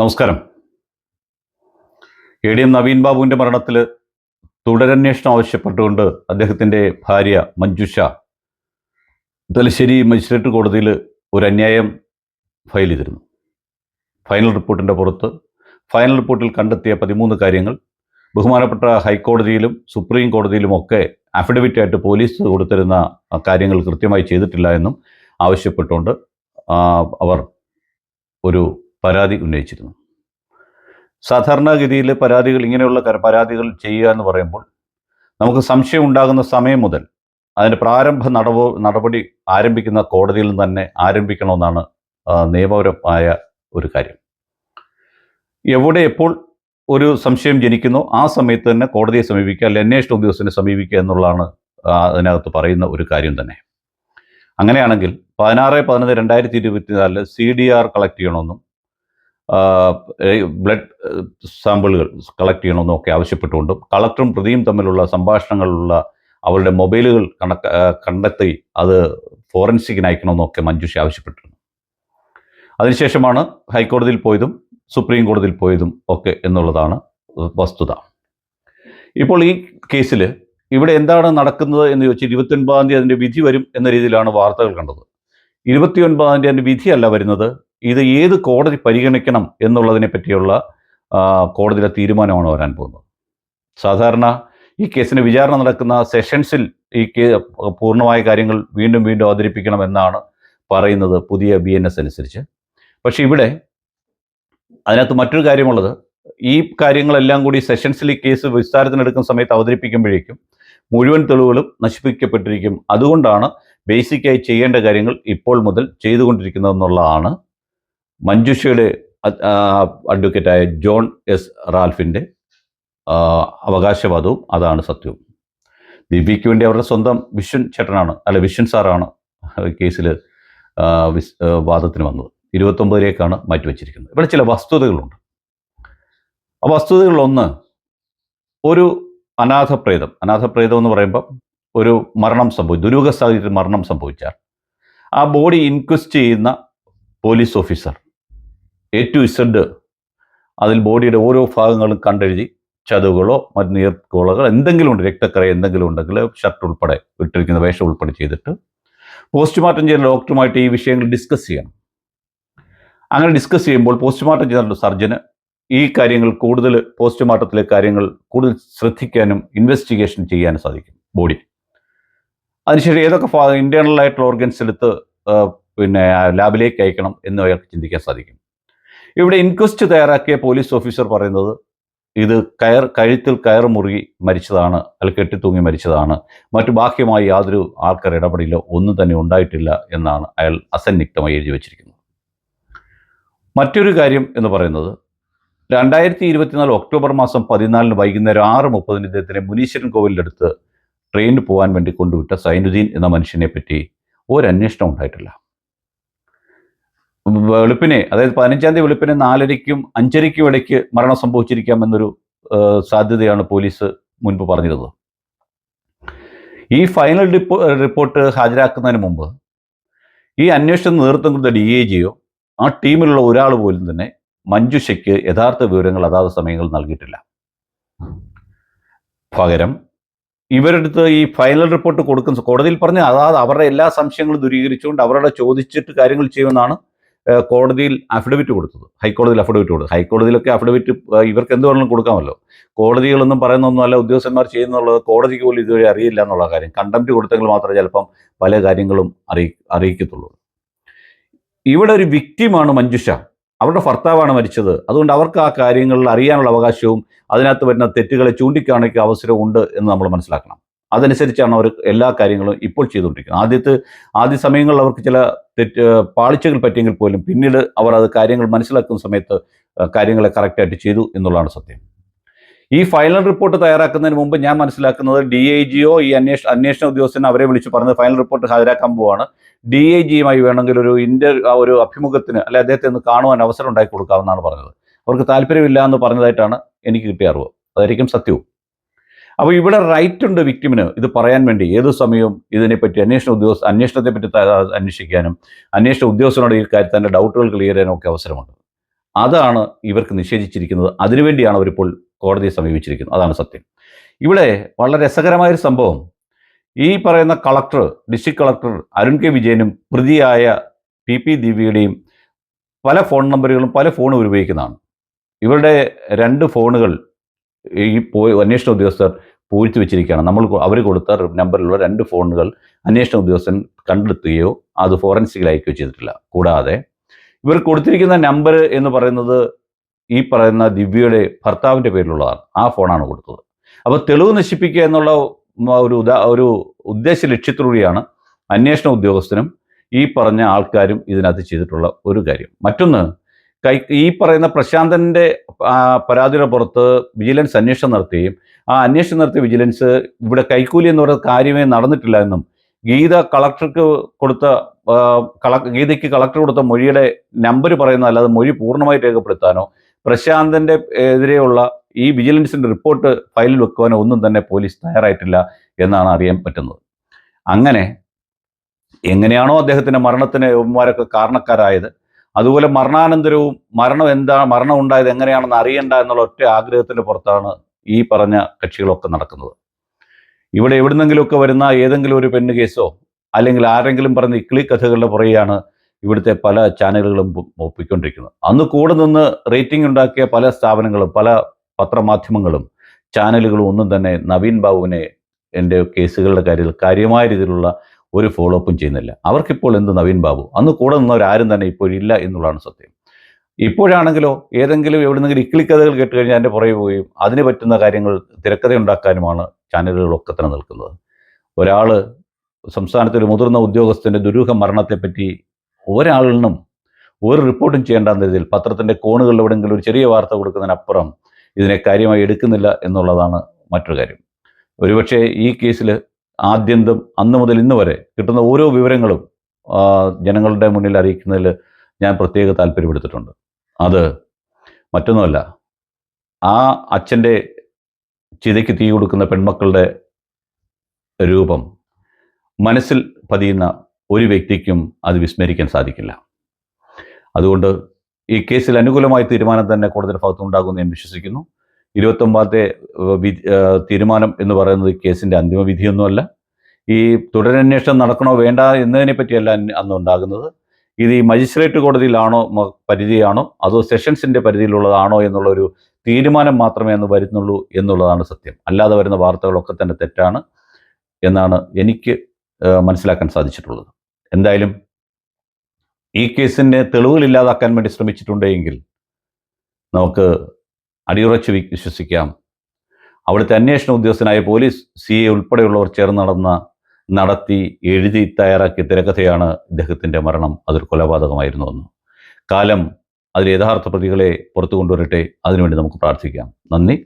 നമസ്കാരം. A D M Naveen ബാബുവിന്റെ മരണത്തിൽ തുടരന്വേഷണം ആവശ്യപ്പെട്ടുകൊണ്ട് അദ്ദേഹത്തിന്റെ ഭാര്യ മഞ്ജുഷ തലശ്ശേരി മജിസ്ട്രേറ്റ് കോടതിയിൽ ഒരു അന്യായം ഫയൽ ചെയ്തിരുന്നു. ഫൈനൽ റിപ്പോർട്ടിന്റെ പുറത്ത് ഫൈനൽ റിപ്പോർട്ടിൽ കണ്ടെത്തിയ പതിമൂന്ന് കാര്യങ്ങൾ ബഹുമാനപ്പെട്ട ഹൈക്കോടതിയിലും സുപ്രീം കോടതിയിലുമൊക്കെ അഫിഡവിറ്റായിട്ട് പോലീസ് കൊടുത്തിരുന്ന കാര്യങ്ങൾ കൃത്യമായി ചെയ്തിട്ടില്ല എന്നും ആവശ്യപ്പെട്ടുകൊണ്ട് അവർ ഒരു പരാതി ഉന്നയിച്ചിരുന്നു. സാധാരണഗതിയിൽ പരാതികൾ ഇങ്ങനെയുള്ള പരാതികൾ ചെയ്യുക എന്ന് പറയുമ്പോൾ നമുക്ക് സംശയം ഉണ്ടാകുന്ന സമയം മുതൽ അതിന്റെ പ്രാരംഭ നടപ നടപടി ആരംഭിക്കുന്ന കോടതിയിൽ നിന്ന് തന്നെ ആരംഭിക്കണമെന്നാണ് നിയമപരമായ ഒരു കാര്യം. എവിടെ എപ്പോൾ ഒരു സംശയം ജനിക്കുന്നു ആ സമയത്ത് തന്നെ കോടതിയെ സമീപിക്കുക അല്ലെങ്കിൽ അന്വേഷണ ഉദ്യോഗസ്ഥനെ സമീപിക്കുക എന്നുള്ളതാണ് അതിനകത്ത് പറയുന്ന ഒരു കാര്യം തന്നെ. അങ്ങനെയാണെങ്കിൽ പതിനാറ് പതിനൊന്ന് രണ്ടായിരത്തി ഇരുപത്തിനാലിൽ സി ഡി ആർ കളക്ട് ചെയ്യണമെന്നും ബ്ലഡ് സാമ്പിളുകൾ കളക്ട് ചെയ്യണമെന്നൊക്കെ ആവശ്യപ്പെട്ടുകൊണ്ടും കളക്ടറും പ്രതിയും തമ്മിലുള്ള സംഭാഷണങ്ങളുള്ള അവരുടെ മൊബൈലുകൾ കണക്ക കണ്ടെത്തി അത് ഫോറൻസിക്കിന് അയക്കണമെന്നൊക്കെ മഞ്ജുഷ ആവശ്യപ്പെട്ടിരുന്നു. അതിനുശേഷമാണ് ഹൈക്കോടതിയിൽ പോയതും സുപ്രീം കോടതിയിൽ പോയതും ഒക്കെ എന്നുള്ളതാണ് വസ്തുത. ഇപ്പോൾ ഈ കേസിൽ ഇവിടെ എന്താണ് നടക്കുന്നത് എന്ന് ചോദിച്ചാൽ ഇരുപത്തിയൊൻപതാം തീയതി അതിന്റെ വിധി വരും എന്ന രീതിയിലാണ് വാർത്തകൾ കണ്ടത്. ഇരുപത്തിയൊൻപതാം തീയതി അതിന്റെ വിധിയല്ല വരുന്നത്. ഇത് ഏത് കോടതി പരിഗണിക്കണം എന്നുള്ളതിനെ പറ്റിയുള്ള കോടതിയുടെ തീരുമാനമാണ് വരാൻ പോകുന്നത്. സാധാരണ ഈ കേസിന് വിചാരണ നടക്കുന്ന സെഷൻസിൽ ഈ കേ പൂർണമായ കാര്യങ്ങൾ വീണ്ടും വീണ്ടും അവതരിപ്പിക്കണം എന്നാണ് പറയുന്നത് പുതിയ ബി എൻ എസ് അനുസരിച്ച്. പക്ഷേ ഇവിടെ അതിനകത്ത് മറ്റൊരു കാര്യമുള്ളത്. ഈ കാര്യങ്ങളെല്ലാം കൂടി സെഷൻസിൽ ഈ കേസ് വിസ്താരത്തിനെടുക്കുന്ന സമയത്ത് അവതരിപ്പിക്കുമ്പോഴേക്കും മുഴുവൻ തെളിവുകളും നശിപ്പിക്കപ്പെട്ടിരിക്കും. അതുകൊണ്ടാണ് ബേസിക്കായി ചെയ്യേണ്ട കാര്യങ്ങൾ ഇപ്പോൾ മുതൽ ചെയ്തുകൊണ്ടിരിക്കുന്നതെന്നുള്ളതാണ് മഞ്ജുഷയുടെ അഡ്വക്കേറ്റായ ജോൺ എസ് റാൽഫിന്റെ അവകാശവാദവും അതാണ് സത്യവും. ദിവ്യയ്ക്ക് വേണ്ടി അവരുടെ സ്വന്തം വിശ്വൻ ചേട്ടനാണ് അല്ല വിശ്വൻ സാറാണ് കേസിൽ വാദത്തിന് വന്നത്. ഇരുപത്തൊമ്പതിലേക്കാണ് മാറ്റിവെച്ചിരിക്കുന്നത്. ഇവിടെ ചില വസ്തുതകളുണ്ട്. ആ വസ്തുതകളിലൊന്ന് ഒരു അനാഥപ്രേതം. അനാഥപ്രേതം എന്ന് പറയുമ്പോൾ ഒരു മരണം സംഭവിച്ചു. ദുരൂഹ സാഹചര്യത്തിൽ മരണം സംഭവിച്ചാൽ ആ ബോഡി ഇൻക്വസ്റ്റ് ചെയ്യുന്ന police officer A to Z അതിൽ ബോഡിയുടെ ഓരോ ഭാഗങ്ങളും കണ്ടെഴുതി ചതവുകളോ മറ്റ് നീർക്കോളകൾ എന്തെങ്കിലും ഉണ്ട് രക്തക്കറ എന്തെങ്കിലും ഉണ്ടെങ്കിൽ ഷർട്ട് ഉൾപ്പെടെ ഇട്ടിരിക്കുന്ന വേഷം ഉൾപ്പെടെ ചെയ്തിട്ട് പോസ്റ്റ്മോർട്ടം ചെയ്യുന്ന ഡോക്ടറുമായിട്ട് ഈ വിഷയങ്ങൾ ഡിസ്കസ് ചെയ്യണം. അങ്ങനെ ഡിസ്കസ് ചെയ്യുമ്പോൾ പോസ്റ്റ്മോർട്ടം ചെയ്യുന്ന സർജന് ഈ കാര്യങ്ങൾ കൂടുതൽ പോസ്റ്റ്മോർട്ടത്തിലെ കാര്യങ്ങൾ കൂടുതൽ ശ്രദ്ധിക്കാനും ഇൻവെസ്റ്റിഗേഷൻ ചെയ്യാനും സാധിക്കും ബോഡി അതിനുശേഷം ഏതൊക്കെ ഇന്റേണൽ ആയിട്ടുള്ള ഓർഗൻസ് എടുത്ത് പിന്നെ ലാബിലേക്ക് അയക്കണം എന്ന് അയാൾക്ക് ചിന്തിക്കാൻ സാധിക്കും. ഇവിടെ ഇൻക്വസ്റ്റ് തയ്യാറാക്കിയ പോലീസ് ഓഫീസർ പറയുന്നത് ഇത് കയർ കഴുത്തിൽ കയർ മുറുകി മരിച്ചതാണ് അല്ലെങ്കിൽ കെട്ടിത്തൂങ്ങി മരിച്ചതാണ്. മറ്റു ബാഹ്യമായി യാതൊരു ആൾക്കാർ ഇടപെടലോ ഒന്നും തന്നെ ഉണ്ടായിട്ടില്ല എന്നാണ് അയാൾ അസന്നിഗ്ധമായി എഴുതി വച്ചിരിക്കുന്നത്. മറ്റൊരു കാര്യം എന്ന് പറയുന്നത് രണ്ടായിരത്തി ഇരുപത്തിനാല് ഒക്ടോബർ മാസം പതിനാലിന് വൈകുന്നേരം ആറ് മുപ്പതിന് ഇദ്ദേഹത്തിനെ മുനീശ്വരൻ കോവിലിന്റെ ട്രെയിനിൽ പോകാൻ വേണ്ടി കൊണ്ടുവിട്ട സൈനുദ്ദീൻ എന്ന മനുഷ്യനെ പറ്റി ഒരന്വേഷണം ഉണ്ടായിട്ടില്ല. വെളുപ്പിനെ അതായത് പതിനഞ്ചാം തീയതി വെളുപ്പിനെ നാലരയ്ക്കും അഞ്ചരയ്ക്കും ഇടയ്ക്ക് മരണം സംഭവിച്ചിരിക്കാം എന്നൊരു സാധ്യതയാണ് പോലീസ് മുൻപ് പറഞ്ഞിരുന്നത്. ഈ ഫൈനൽ റിപ്പോ റിപ്പോർട്ട് ഹാജരാക്കുന്നതിന് മുമ്പ് ഈ അന്വേഷണം നേതൃത്വം കൊടുത്ത ഡി എ ജിയോ ആ ടീമിലുള്ള ഒരാൾ പോലും തന്നെ മഞ്ജുഷയ്ക്ക് യഥാർത്ഥ വിവരങ്ങൾ അതാത് സമയങ്ങളിൽ നൽകിയിട്ടില്ല. പകരം ഇവരുടെ അടുത്ത് ഈ ഫൈനൽ റിപ്പോർട്ട് കൊടുക്കുന്ന കോടതിയിൽ പറഞ്ഞ് അതാത് അവരുടെ എല്ലാ സംശയങ്ങളും ദൂരീകരിച്ചുകൊണ്ട് അവരുടെ ചോദിച്ചിട്ട് കാര്യങ്ങൾ ചെയ്യുമെന്നാണ് കോടതിയിൽ അഫിഡവിറ്റ് കൊടുത്തത്. ഹൈക്കോടതിയിൽ അഫിഡവിറ്റ് കൊടുത്തു ഹൈക്കോടതിയിലൊക്കെ അഫിഡവിറ്റ് ഇവർക്ക് എന്ത് വേണമെങ്കിലും കൊടുക്കാമല്ലോ. കോടതികളൊന്നും പറയുന്നൊന്നുമല്ല ഉദ്യോഗസ്ഥന്മാർ ചെയ്യുന്നുള്ളത് കോടതിക്ക് പോലും ഇതുവരെ അറിയില്ല എന്നുള്ള കാര്യം. കണ്ടംപ്റ്റ് കൊടുത്തെങ്കിൽ മാത്രമേ ചിലപ്പം പല കാര്യങ്ങളും അറിയി അറിയിക്കത്തുള്ളൂ. ഇവിടെ ഒരു വിക്റ്റിമാണ് മഞ്ജുഷ. അവരുടെ ഭർത്താവാണ് മരിച്ചത്. അതുകൊണ്ട് അവർക്ക് ആ കാര്യങ്ങളിൽ അറിയാനുള്ള അവകാശവും അതിനകത്ത് വരുന്ന തെറ്റുകളെ ചൂണ്ടിക്കാണിക്കുക ഉണ്ട് എന്ന് നമ്മൾ മനസ്സിലാക്കണം. അതനുസരിച്ചാണ് അവർ എല്ലാ കാര്യങ്ങളും ഇപ്പോൾ ചെയ്തുകൊണ്ടിരിക്കുന്നത്. ആദ്യത്തെ ആദ്യ സമയങ്ങളിൽ അവർക്ക് ചില തെറ്റ് പാളിച്ചകൾ പറ്റിയെങ്കിൽ പോലും പിന്നീട് അവർ അത് കാര്യങ്ങൾ മനസ്സിലാക്കുന്ന സമയത്ത് കാര്യങ്ങളെ കറക്റ്റായിട്ട് ചെയ്തു എന്നുള്ളതാണ് സത്യം. ഈ ഫൈനൽ റിപ്പോർട്ട് തയ്യാറാക്കുന്നതിന് മുമ്പ് ഞാൻ മനസ്സിലാക്കുന്നത് ഡി ഐ ജിയോ ഈ അന്വേഷണ അന്വേഷണ ഉദ്യോഗസ്ഥനെ അവരെ വിളിച്ച് പറഞ്ഞത് ഫൈനൽ റിപ്പോർട്ട് ഹാജരാക്കാൻ പോവാണ്. ഡി ഐ ജിയുമായി വേണമെങ്കിൽ ഒരു ഇന്റർ ഒരു അഭിമുഖത്തിന് അല്ലെ അദ്ദേഹത്തെ ഒന്ന് കാണുവാൻ അവസരം ഉണ്ടാക്കി കൊടുക്കാമെന്നാണ് പറഞ്ഞത്. അവർക്ക് താല്പര്യമില്ല എന്ന് പറഞ്ഞതായിട്ടാണ് എനിക്ക് കിട്ടിയ അറിവ്. അതായിരിക്കും സത്യവും. അപ്പോൾ ഇവിടെ റൈറ്റ് ഉണ്ട് വിക്ടിമിന് ഇത് പറയാൻ വേണ്ടി ഏത് സമയവും ഇതിനെപ്പറ്റി അന്വേഷണ ഉദ്യോഗസ്ഥ അന്വേഷണത്തെ പറ്റി അന്വേഷിക്കാനും അന്വേഷണ ഉദ്യോഗസ്ഥനോട് ഈ കാര്യത്തിൽ തന്റെ ഡൗട്ടുകൾ ക്ലിയർ ചെയ്യാനും ഒക്കെ അവസരമുണ്ട്. അതാണ് ഇവർക്ക് നിഷേധിച്ചിരിക്കുന്നത്. അതിനുവേണ്ടിയാണ് അവരിപ്പോൾ കോടതിയെ സമീപിച്ചിരിക്കുന്നത്. അതാണ് സത്യം. ഇവിടെ വളരെ രസകരമായൊരു സംഭവം. ഈ പറയുന്ന collector district collector Arun K വിജയനും പ്രതിയായ പി പി ദിവ്യയുടെയും പല ഫോൺ നമ്പറുകളും പല ഫോണും ഉപയോഗിക്കുന്നതാണ്. ഇവരുടെ രണ്ട് ഫോണുകൾ ഈ പോയി അന്വേഷണ ഉദ്യോഗസ്ഥർ പൂഴ്ത്തി വെച്ചിരിക്കുകയാണ്. നമ്മൾ അവർ കൊടുത്ത നമ്പറിലുള്ള രണ്ട് ഫോണുകൾ അന്വേഷണ ഉദ്യോഗസ്ഥൻ കണ്ടെത്തുകയോ അത് ഫോറൻസിക്കിൽ അയക്കുകയോ ചെയ്തിട്ടില്ല. കൂടാതെ ഇവർ കൊടുത്തിരിക്കുന്ന നമ്പർ എന്ന് പറയുന്നത് ഈ പറയുന്ന ദിവ്യയുടെ ഭർത്താവിന്റെ പേരിലുള്ളതാണ്. ആ ഫോണാണ് കൊടുത്തത്. അപ്പോൾ തെളിവ് നശിപ്പിക്കുക എന്നുള്ള ഒരു ഉദാ ഒരു ഉദ്ദേശ ലക്ഷ്യത്തിലൂടെയാണ് അന്വേഷണ ഉദ്യോഗസ്ഥനും ഈ പറഞ്ഞ ആൾക്കാരും ഇതിനകത്ത് ചെയ്തിട്ടുള്ള ഒരു കാര്യം. മറ്റൊന്ന് കൈ ഈ പറയുന്ന പ്രശാന്തന്റെ പരാതിയുടെ പുറത്ത് വിജിലൻസ് അന്വേഷണം നടത്തുകയും ആ അന്വേഷണം നടത്തിയ വിജിലൻസ് ഇവിടെ കൈക്കൂലി എന്ന് പറയുന്ന കാര്യമേ നടന്നിട്ടില്ല എന്നും ഗീത കളക്ടർക്ക് കൊടുത്ത കള ഗീതയ്ക്ക് കളക്ടർ കൊടുത്ത മൊഴിയുടെ നമ്പർ പറയുന്ന അല്ലാതെ മൊഴി പൂർണമായി രേഖപ്പെടുത്താനോ പ്രശാന്തന്റെ എതിരെയുള്ള ഈ വിജിലൻസിന്റെ റിപ്പോർട്ട് ഫയലിൽ വെക്കുവാനോ ഒന്നും തന്നെ പോലീസ് തയ്യാറായിട്ടില്ല എന്നാണ് അറിയാൻ പറ്റുന്നത്. അങ്ങനെ എങ്ങനെയാണോ അദ്ദേഹത്തിന്റെ മരണത്തിന് യവന്മാരൊക്കെ കാരണക്കാരായത് അതുപോലെ മരണാനന്തരവും മരണം എന്താ മരണം ഉണ്ടായത് എങ്ങനെയാണെന്ന് അറിയണ്ട എന്നുള്ള ഒറ്റ ആഗ്രഹത്തിന്റെ പുറത്താണ് ഈ പറഞ്ഞ കക്ഷികളൊക്കെ നടക്കുന്നത്. ഇവിടെ എവിടുന്നെങ്കിലുമൊക്കെ വരുന്ന ഏതെങ്കിലും ഒരു പെണ്ണ് കേസോ അല്ലെങ്കിൽ ആരെങ്കിലും പറഞ്ഞ ഇക്ലി കഥകളുടെ പുറകെയാണ് ഇവിടുത്തെ പല ചാനലുകളും ഒപ്പിക്കൊണ്ടിരിക്കുന്നത് അന്ന് കൂടെ നിന്ന് റേറ്റിംഗ് ഉണ്ടാക്കിയ പല സ്ഥാപനങ്ങളും പല പത്രമാധ്യമങ്ങളും ചാനലുകളും ഒന്നും തന്നെ നവീൻ ബാബുവിനെ എന്റെ കേസുകളുടെ കാര്യത്തിൽ കാര്യമായ രീതിയിലുള്ള ഒരു ഫോളോ അപ്പും ചെയ്യുന്നില്ല. അവർക്കിപ്പോൾ എന്ത് നവീൻ ബാബു? അന്ന് കൂടെ നിന്നവരാരും തന്നെ ഇപ്പോഴില്ല എന്നുള്ളതാണ് സത്യം. ഇപ്പോഴാണെങ്കിലോ ഏതെങ്കിലും എവിടെന്നെങ്കിലും ഇക്കിളിക്കഥകൾ കേട്ട് കഴിഞ്ഞാൽ എന്റെ പുറകെ പോവുകയും അതിന് പറ്റുന്ന കാര്യങ്ങൾ തിരക്കഥ ഉണ്ടാക്കാനുമാണ് ചാനലുകളൊക്കെ തന്നെ നിൽക്കുന്നത്. ഒരാൾ സംസ്ഥാനത്തെ ഒരു മുതിർന്ന ഉദ്യോഗസ്ഥന്റെ ദുരൂഹ മരണത്തെപ്പറ്റി ഒരാളിനും ഒരു റിപ്പോർട്ടും ചെയ്യേണ്ടെന്ന രീതിയിൽ പത്രത്തിന്റെ കോണുകളിൽ എവിടെയെങ്കിലും ഒരു ചെറിയ വാർത്ത കൊടുക്കുന്നതിനപ്പുറം ഇതിനെ കാര്യമായി എടുക്കുന്നില്ല എന്നുള്ളതാണ് മറ്റൊരു കാര്യം. ഒരുപക്ഷെ ഈ കേസിൽ ആദ്യന്തം അന്ന് മുതൽ ഇന്ന് വരെ കിട്ടുന്ന ഓരോ വിവരങ്ങളും ജനങ്ങളുടെ മുന്നിൽ അറിയിക്കുന്നതിൽ ഞാൻ പ്രത്യേക താല്പര്യപ്പെടുത്തിട്ടുണ്ട് അത് മറ്റൊന്നുമല്ല ആ അച്ഛന്റെ ചിതയ്ക്ക് തീ കൊടുക്കുന്ന പെൺമക്കളുടെ രൂപം മനസ്സിൽ പതിയുന്ന ഒരു വ്യക്തിക്കും അത് വിസ്മരിക്കാൻ സാധിക്കില്ല. അതുകൊണ്ട് ഈ കേസിൽ അനുകൂലമായ തീരുമാനം തന്നെ കോടതിയുടെ ഭാഗത്തുനിന്നുണ്ടാകുമെന്ന് ഞാൻ വിശ്വസിക്കുന്നു. ഇരുപത്തൊമ്പതാമത്തെ തീരുമാനം എന്ന് പറയുന്നത് കേസിന്റെ അന്തിമ വിധിയൊന്നുമല്ല ഈ തുടരന്വേഷണം നടക്കണോ വേണ്ട എന്നതിനെ പറ്റിയല്ല അന്ന് ഉണ്ടാകുന്നത്. ഇത് ഈ മജിസ്ട്രേറ്റ് കോടതിയിലാണോ പരിധിയാണോ അതോ സെഷൻസിന്റെ പരിധിയിലുള്ളതാണോ എന്നുള്ളൊരു തീരുമാനം മാത്രമേ അന്ന് വരുന്നുള്ളൂ എന്നുള്ളതാണ് സത്യം. അല്ലാതെ വരുന്ന വാർത്തകളൊക്കെ തന്നെ തെറ്റാണ് എന്നാണ് എനിക്ക് മനസ്സിലാക്കാൻ സാധിച്ചിട്ടുള്ളത്. എന്തായാലും ഈ കേസിന്റെ തെളിവുകൾ ഇല്ലാതാക്കാൻ വേണ്ടി ശ്രമിച്ചിട്ടുണ്ടെങ്കിൽ നമുക്ക് അടിയുറച്ച് വിശ്വസിക്കാം. അവിടുത്തെ അന്വേഷണ ഉദ്യോഗസ്ഥനായ പോലീസ് സി എ ഉൾപ്പെടെയുള്ളവർ ചേർന്ന് നടന്ന നടത്തി എഴുതി തയ്യാറാക്കിയ തിരക്കഥയാണ് ഇദ്ദേഹത്തിന്റെ മരണം. അതൊരു കൊലപാതകമായിരുന്നുവെന്ന് കാലം അതിൽ യഥാർത്ഥ പ്രതികളെ പുറത്തു കൊണ്ടുവരട്ടെ. അതിനുവേണ്ടി നമുക്ക് പ്രാർത്ഥിക്കാം. നന്ദി.